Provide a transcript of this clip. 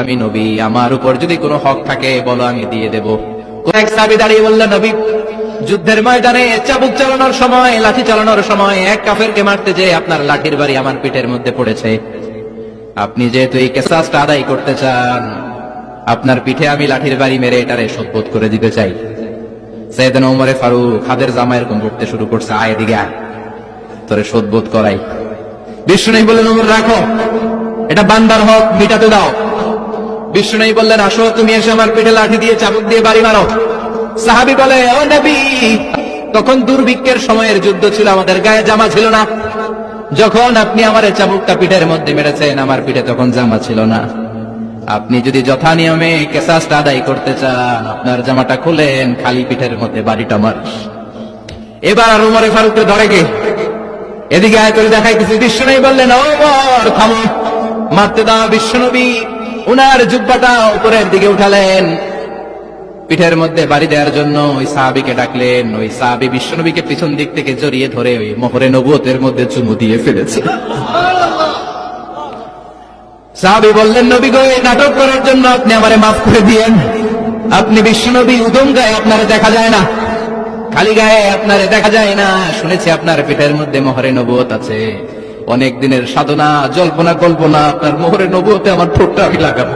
আমি নবী, আমার উপর যদি কোনো হক থাকে, বলো আমি দিয়ে দেব। এক সাবি দাঁড়িয়ে বললেন নবী, যুদ্ধের ময়দানে চাবুক চালানোর সময়, লাঠি চালানোর সময় এক কাফেরকে মারতে যে আপনার লাঠির বাড়ি আমার পিঠের মধ্যে পড়েছে। আপনি যেহেতু এই কেসাসটা আদায় করতে চান, আপনার পিঠে আমি লাঠির বাড়ি মেরে এটারে শোধবোধ করে দিতে চাই। সৈয়দন ওমরে ফারুক হাদের জামা এরকম করতে শুরু করছে, আয় দিকে তোরে শোধবোধ করাই। বিষ্ণু বললেন ওমর রাখো, এটা বান্দার হক, মিটাতে দাও। বিষ্ণু বললেন, আসো, তুমি এসে আমার পিঠে লাঠি দিয়ে চাবুক দিয়ে বাড়ি মারো। সাহাবি বলে, ও নবী! তখন দুর্ভিক্ষের সময়ের যুদ্ধ ছিল, আমাদের গায়ে জামা ছিল না। যখন আপনি আমার চাবুকটা পিঠের মধ্যে মেরেছেন, আমার পিঠে তখন জামা ছিল না। আপনি যদি যথা নিয়মে কেসাসটা আদায় করতে চান, আপনার জামাটা খুলেন, খালি পিঠের মধ্যে বাড়িটা মার। এবার আর উমরে ফারুককে ধরে কে? এদিকে আয় করে দেখাইতেছি, বিষ্ণু বললেন ওমর থামো। মারতে দাও বিশ্বনবী উনার জুব্বাটা উপরের দিকে উঠালেন। পিঠের মধ্যে বাড়ি দেওয়ার জন্য ওই সাহাবিকে ডাকলেন। ওই সাহাবি বিশ্বনবীকে পিছন দিক থেকে জড়িয়ে ধরে ওই মোহরে নবুয়তের মধ্যে চুমু দিয়ে ফেলেছে। সাহাবি বললেন, নবী গো নাটক করার জন্য আপনি আমারে মাফ করে দিয়েন। আপনি বিশ্বনবী উদম গায়ে আপনারে দেখা যায় না। খালি গায়ে আপনারে দেখা যায় না। শুনেছি আপনার পিঠের মধ্যে মোহরে নবুয়ত আছে। অনেক দিনের সাধনা জল্পনা কল্পনা আপনার মোহরে নবুতে আমার ঠোঁটটা আমি লাগাবো।